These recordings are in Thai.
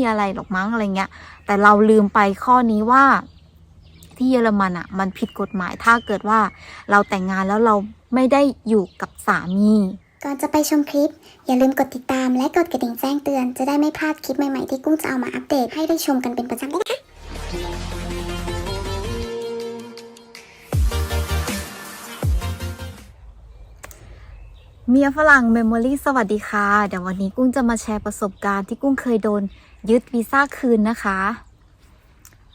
มีอะไรหรอกมั้งอะไรเงี้ย แต่เราลืมไปข้อนี้ว่าที่เยอรมันอะมันผิดกฎหมายถ้าเกิดว่าเราแต่งงานแล้วเราไม่ได้อยู่กับสามีก่อนจะไปชมคลิป อย่าลืมกดติดตามและกดกระดิ่งแจ้งเตือนจะได้ไม่พลาดคลิปใหม่ๆที่กุ้งจะเอามาอัปเดตให้ได้ชมกันเป็นประจำด้วยนะคะ เมียฝรั่งเมมโมรี่สวัสดีค่ะ เดี๋ยววันนี้กุ้งจะมาแชร์ประสบการณ์ที่กุ้งเคยโดนยึดวีซ่าคืนนะคะ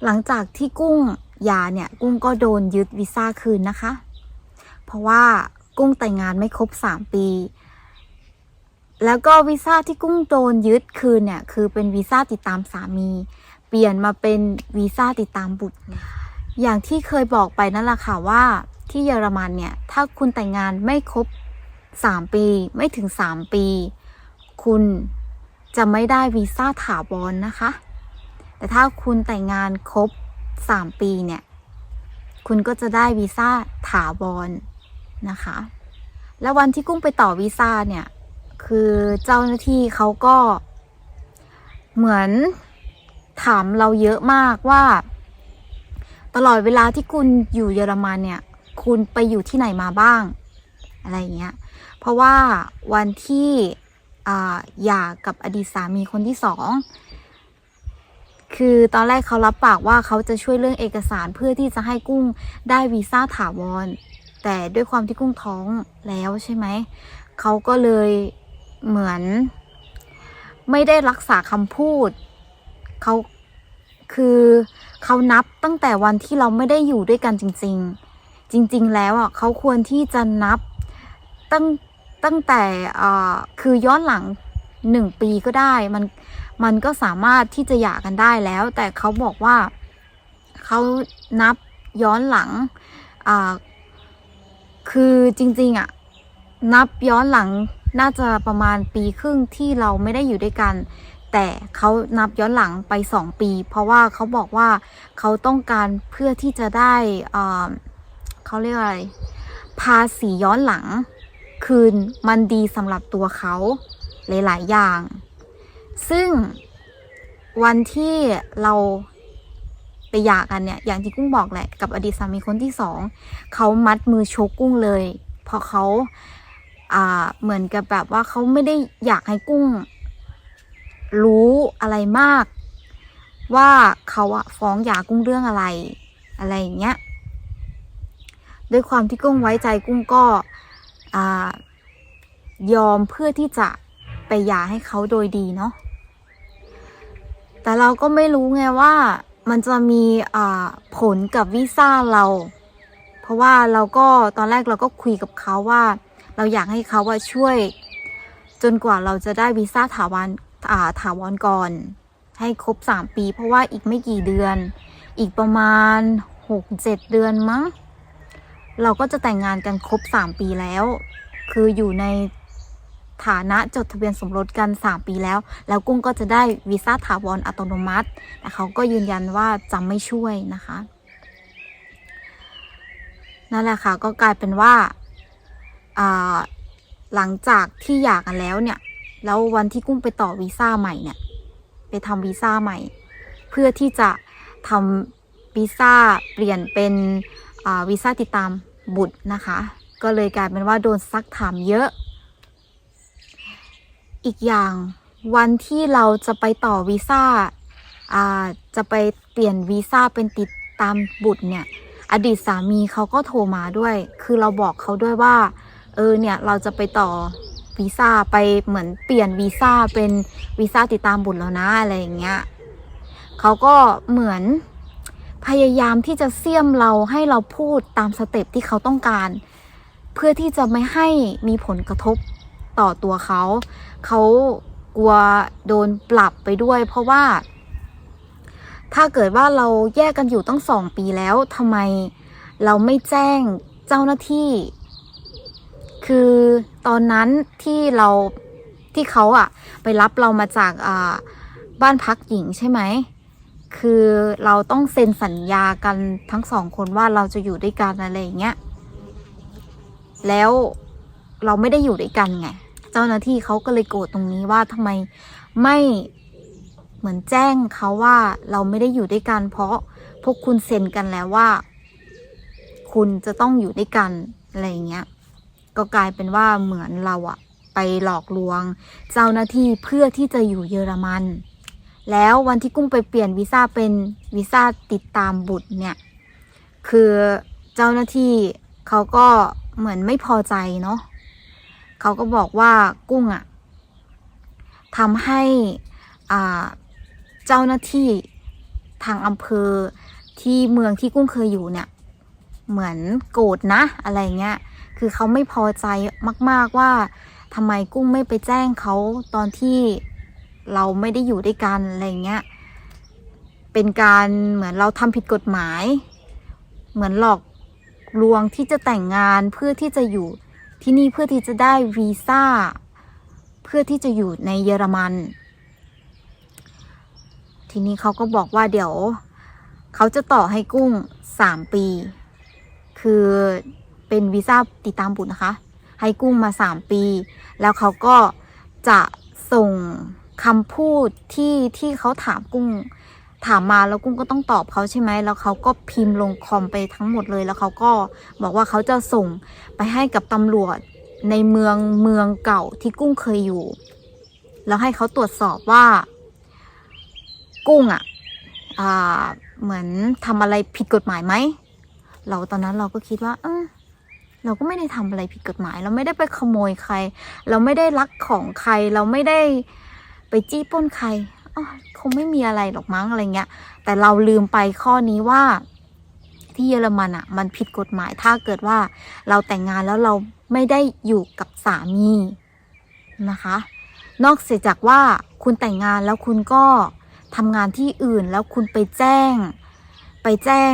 หลังจากที่กุ้งยาเนี่ยกุ้งก็โดนยึดวีซ่าคืนนะคะ เพราะว่ากุ้งแต่งงานไม่ครบ 3 ปี แล้วก็วีซ่าที่กุ้งโดนยึดคืนเนี่ยคือเป็นวีซ่าติดตามสามี เปลี่ยนมาเป็นวีซ่าติดตามบุตร อย่างที่เคยบอกไปนั่นแหละค่ะว่าที่เยอรมันเนี่ยถ้าคุณแต่งงานไม่ครบ 3 ปีไม่ถึง 3 ปี คุณจะไม่ได้วีซ่าถาวรนนะคะ แต่ถ้าคุณแต่งงานครบ 3 ปีเนี่ย คุณก็จะได้วีซ่าถาวรนะคะ แล้ววันที่กุ้งไปต่อวีซ่าเนี่ย คือเจ้าหน้าที่เขาก็เหมือนถามเราเยอะมากว่า ตลอดเวลาที่คุณอยู่เยอรมันเนี่ย คุณไปอยู่ที่ไหนมาบ้าง อะไรอย่างเงี้ย เพราะว่าวันที่อ่าหย่ากับอดีตสามีคนที่สองคือตอนแรกเขารับปากว่าเขาจะช่วยเรื่องเอกสารเพื่อที่จะให้กุ้งได้วีซ่าถาวร แต่ด้วยความที่กุ้งท้องแล้วใช่ไหม เขาก็เลยเหมือน ไม่ได้รักษาคำพูด เขาคือเขานับตั้งแต่วันที่เราไม่ได้อยู่ด้วยกันจริง ๆ จริง ๆ แล้วอะเขาควรที่จะนับ ตั้งตั้งแต่คือย้อนหลังหนึ่งปีก็ได้มันมันก็สามารถที่จะหย่ากันได้แล้ว แต่เขาบอกว่าเขานับย้อนหลังคือจริงๆอะนับย้อนหลังน่าจะประมาณปีครึ่งที่เราไม่ได้อยู่ด้วยกัน แต่เขานับย้อนหลังไปสองปี เพราะว่าเขาบอกว่าเขาต้องการเพื่อที่จะได้เขาเรียกอะไรภาษีย้อนหลัง คืนมันดีสำหรับตัวเขาหลาย ๆ อย่าง ซึ่งวันที่เราไปหย่ากันเนี่ย อย่างที่กุ้งบอกแหละ กับอดีตสามีคนที่สองเขามัดมือชกกุ้งเลยเพราะเขาอ่าเหมือนกับแบบว่าเขาไม่ได้อยากให้กุ้ง รู้อะไรมาก ว่าเขาอะฟ้องหย่ากุ้งเรื่องอะไร อะไรอย่างเงี้ยด้วยความที่กุ้งไว้ใจกุ้งก็ ยอมเพื่อที่จะไปหย่าให้เขาโดยดีเนาะแต่เราก็ไม่รู้ไงว่ามันจะมีผลกับวีซ่าเรา เพราะว่าเราก็ตอนแรกเราก็คุยกับเขาว่า เราอยากให้เขาว่าช่วย จนกว่าเราจะได้วีซ่าถาวรอ่าถาวรก่อน ให้ครบสามปี เพราะว่าอีกไม่กี่เดือน อีกประมาณหกเจ็ดเดือนมั้ง เราก็จะแต่งงานกันครบ 3 ปีแล้ว คืออยู่ในฐานะจดทะเบียนสมรสกัน 3 ปีแล้ว แล้วกุ้งก็จะได้วีซ่าถาวรอัตโนมัติแต่เขาก็ยืนยันว่าจะไม่ช่วยนะคะ นั่นแหละค่ะ ก็กลายเป็นว่าหลังจากที่หย่ากันแล้วเนี่ย แล้ววันที่กุ้งไปต่อวีซ่าใหม่เนี่ย ไปทำวีซ่าใหม่ เพื่อที่จะทำวีซ่าเปลี่ยนเป็น วีซ่าติดตามบุตรนะคะ ก็เลยกลายเป็นว่าโดนซักถามเยอะ อีกอย่างวันที่เราจะไปต่อวีซ่าจะไปเปลี่ยนวีซ่าเป็นติดตามบุตรเนี่ย อดีตสามีเขาก็โทรมาด้วย คือเราบอกเขาด้วยว่า เออเนี่ยเราจะไปต่อวีซ่าไปเหมือนเปลี่ยนวีซ่าเป็นวีซ่าติดตามบุตรแล้วนะอะไรอย่างเงี้ยเขาก็เหมือน พยายามที่จะเสียมเราให้เราพูดตามสเต็ปที่เขาต้องการ เพื่อที่จะไม่ให้มีผลกระทบต่อตัวเขา เขากลัวโดนปรับไปด้วย เพราะว่า ถ้าเกิดว่าเราแยกกันอยู่ตั้งสองปีแล้วทำไมเราไม่แจ้งเจ้าหน้าที่ คือตอนนั้นที่เราที่เขาอะไปรับเรามาจากบ้านพักหญิงใช่ไหม คือเราต้องเซ็นสัญญากันทั้งสองคนว่าเราจะอยู่ด้วยกันอะไรอย่างเงี้ย แล้วเราไม่ได้อยู่ด้วยกันไง เจ้าหน้าที่เขาก็เลยโกรธตรงนี้ว่าทำไมไม่เหมือนแจ้งเขาว่าเราไม่ได้อยู่ด้วยกัน เพราะพวกคุณเซ็นกันแล้วว่า คุณจะต้องอยู่ด้วยกันอะไรอย่างเงี้ย ก็กลายเป็นว่าเหมือนเราอะไปหลอกลวง เจ้าหน้าที่เพื่อที่จะอยู่เยอรมัน แล้ววันที่กุ้งไปเปลี่ยนวีซ่าเป็นวีซ่าติดตามบุตรเนี่ย คือเจ้าหน้าที่เขาก็เหมือนไม่พอใจเนาะเขาก็บอกว่ากุ้งอะทำให้อ่าเจ้าหน้าที่ทางอำเภอที่เมืองที่กุ้งเคยอยู่เนี่ย เหมือนโกรธนะอะไรเงี้ย คือเขาไม่พอใจมาก ๆว่าทำไมกุ้งไม่ไปแจ้งเขาตอนที่ เราไม่ได้อยู่ด้วยกันอะไรเงี้ย เป็นการเหมือนเราทำผิดกฎหมาย เหมือนหลอกลวงที่จะแต่งงานเพื่อที่จะอยู่ที่นี่เพื่อที่จะได้วีซ่า เพื่อที่จะอยู่ในเยอรมัน ทีนี้เขาก็บอกว่าเดี๋ยว เขาจะต่อให้กุ้งสามปี คือเป็นวีซ่าติดตามบุตรนะคะ ให้กุ้งมาสามปี แล้วเขาก็จะส่ง คำพูดที่ที่เขาถามกุ้ง ถามมาแล้วกุ้งก็ต้องตอบเขาใช่ไหมแล้วเขาก็พิมพ์ลงคอมไปทั้งหมดเลยแล้วเขาก็บอกว่าเขาจะส่งไปให้กับตำรวจในเมืองเมืองเก่าที่กุ้งเคยอยู่ แล้วให้เขาตรวจสอบว่า กุ้งอะ่ะเหมือนทำอะไรผิดกฎหมายไหมเราตอนนั้นเราก็คิดว่า เออเราก็ไม่ได้ทำอะไรผิดกฎหมาย เราไม่ได้ไปขโมยใคร เราไม่ได้ลักของใคร เราไม่ได้ ไปจี้ป้นใครอ๋อคงไม่มีอะไรหรอกมั้งอะไรเงี้ย แต่เราลืมไปข้อนี้ว่าที่เยอรมันอะ่ะ มันผิดกฎหมายถ้าเกิดว่าเราแต่งงานแล้วเราไม่ได้อยู่กับสามีนะคะ นอกเสียจากว่าคุณแต่งงานแล้วคุณก็ทำงานที่อื่นแล้วคุณไปแจ้ง ไปแจ้ง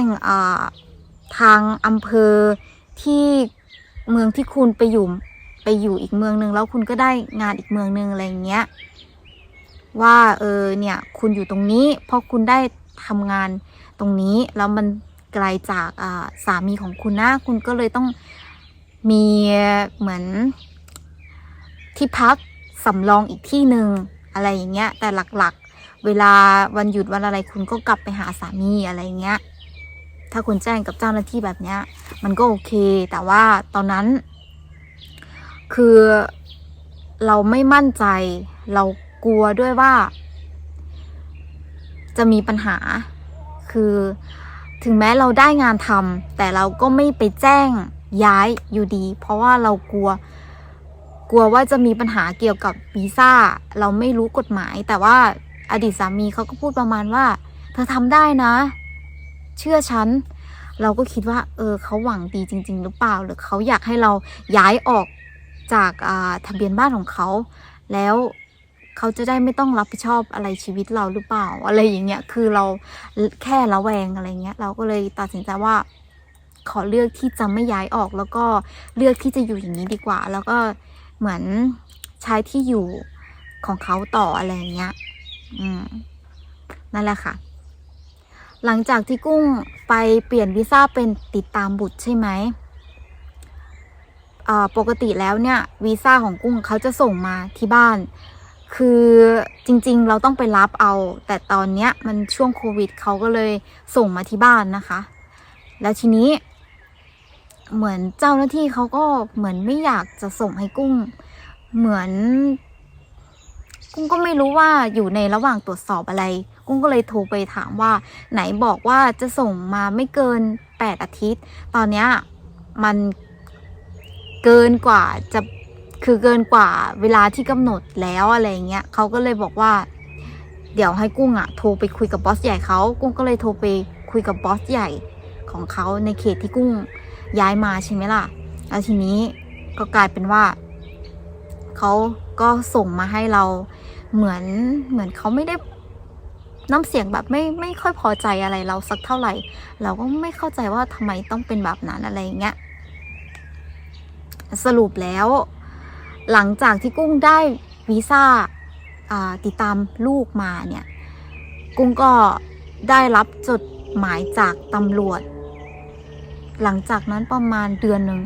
ทางอำเภอที่เมืองที่คุณไปอยู่ไปอยู่อีกเมืองหนึ่งแล้วคุณก็ได้งานอีกเมืองหนึ่งอะไรอย่างเงี้ย ว่าเออเนี่ยคุณอยู่ตรงนี้ เพราะคุณได้ทำงานตรงนี้แล้วมันไกลจากอ่าสามีของคุณนะ คุณก็เลยต้องมีเหมือนที่พักสำรองอีกที่หนึ่งอะไรอย่างเงี้ย แต่หลักๆ เวลาวันหยุดวันอะไรคุณก็กลับไปหาสามีอะไรอย่างเงี้ย ถ้าคุณแจ้งกับเจ้าหน้าที่แบบเนี้ย มันก็โอเค แต่ว่าตอนนั้น คือเราไม่มั่นใจเรา กลัวด้วยว่า จะมีปัญหา คือถึงแม้เราได้งานทำแต่เราก็ไม่ไปแจ้งย้ายอยู่ดี เพราะว่าเรากลัว กลัวว่าจะมีปัญหาเกี่ยวกับวีซ่า เราไม่รู้กฎหมาย แต่ว่าอดีตสามีเขาก็พูดประมาณว่า เธอทำได้นะ เชื่อฉันเราก็คิดว่า เออเขาหวังดีจริง ๆ หรือเปล่า หรือเขาอยากให้เราย้ายออกจากาทะเบียนบ้านของเขา แล้ว เขาจะได้ไม่ต้องรับผิดชอบอะไรชีวิตเราหรือเปล่า อะไรอย่างเงี้ยคือเราแค่ระแวงอะไรเงี้ย เราก็เลยตัดสินใจว่า ขอเลือกที่จะไม่ย้ายออก แล้วก็เลือกที่จะอยู่อย่างนี้ดีกว่า แล้วก็เหมือนใช้ที่อยู่ของเขาต่ออะไรอย่างเงี้ย อืม นั่นแหละค่ะ หลังจากที่กุ้งไปเปลี่ยนวีซ่าเป็นติดตามบุตรใช่ไหมอ่าปกติแล้วเนี่ยวีซ่าของกุ้งเขาจะส่งมาที่บ้าน คือจริงๆเราต้องไปรับเอา แต่ตอนเนี้ยมันช่วงโควิดเขาก็เลยส่งมาที่บ้านนะคะ แล้วทีนี้ เหมือนเจ้าหน้าที่เขาก็เหมือนไม่อยากจะส่งให้กุ้ง เหมือน กุ้งก็ไม่รู้ว่าอยู่ในระหว่างตรวจสอบอะไร กุ้งก็เลยโทรไปถามว่า ไหนบอกว่าจะส่งมาไม่เกินแปดอาทิตย์ ตอนเนี้ยมันเกินกว่าจะ คือเกินกว่าเวลาที่กำหนดแล้วอะไรเงี้ยเขาก็เลยบอกว่า เดี๋ยวให้กุ้งอะโทรไปคุยกับบอสใหญ่เขากุ้งก็เลยโทรไปคุยกับบอสใหญ่ของเขาในเขตที่กุ้งย้ายมาใช่ไหมล่ะ แล้วทีนี้ก็กลายเป็นว่าเขาก็ส่งมาให้เราเหมือนเหมือนเขาไม่ได้น้ำเสียงแบบไม่ไม่ค่อยพอใจอะไรเราสักเท่าไหร่ เราก็ไม่เข้าใจว่าทำไมต้องเป็นแบบนั้นอะไรอย่างเงี้ยสรุปแล้ว หลังจากที่กุ้งได้วีซ่าติดตามลูกมาเนี่ยกุ้งก็ได้รับจดหมายจากตำรวจ หลังจากนั้นประมาณเดือนหนึ่ง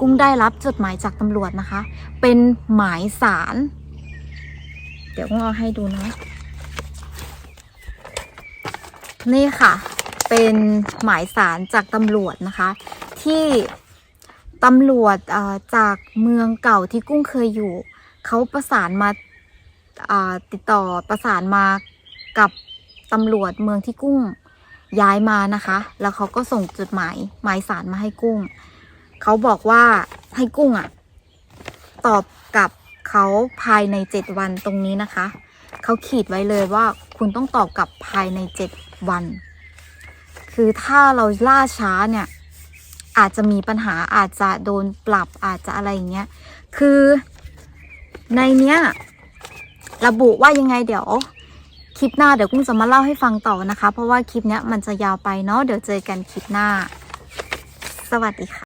กุ้งได้รับจดหมายจากตำรวจนะคะ เป็นหมายสาร เดี๋ยวกุ้งเอาให้ดูนะ นี่ค่ะ เป็นหมายสารจากตำรวจนะคะ ที่ ตำรวจจากเมืองเก่าที่กุ้งเคยอยู่ เขาประสานมาติดต่อประสานมากับตำรวจเมืองที่กุ้งย้ายมานะคะ แล้วเขาก็ส่งจดหมายหมายสารมาให้กุ้ง เขาบอกว่าให้กุ้งอะตอบกับเขาภายในเจ็ดวันตรงนี้นะคะ เขาขีดไว้เลยว่าคุณต้องตอบกลับภายในเจ็ดวัน คือถ้าเราล่าช้าเนี่ย อาจจะมีปัญหาอาจจะโดนปรับอาจจะอะไรอย่างเงี้ย คือในเนี้ย ระบุว่ายังไงเดี๋ยว คลิปหน้าเดี๋ยวกุ้งจะมาเล่าให้ฟังต่อนะคะ เพราะว่าคลิปเนี้ยมันจะยาวไปเนาะเดี๋ยวเจอกันคลิปหน้า สวัสดีค่ะ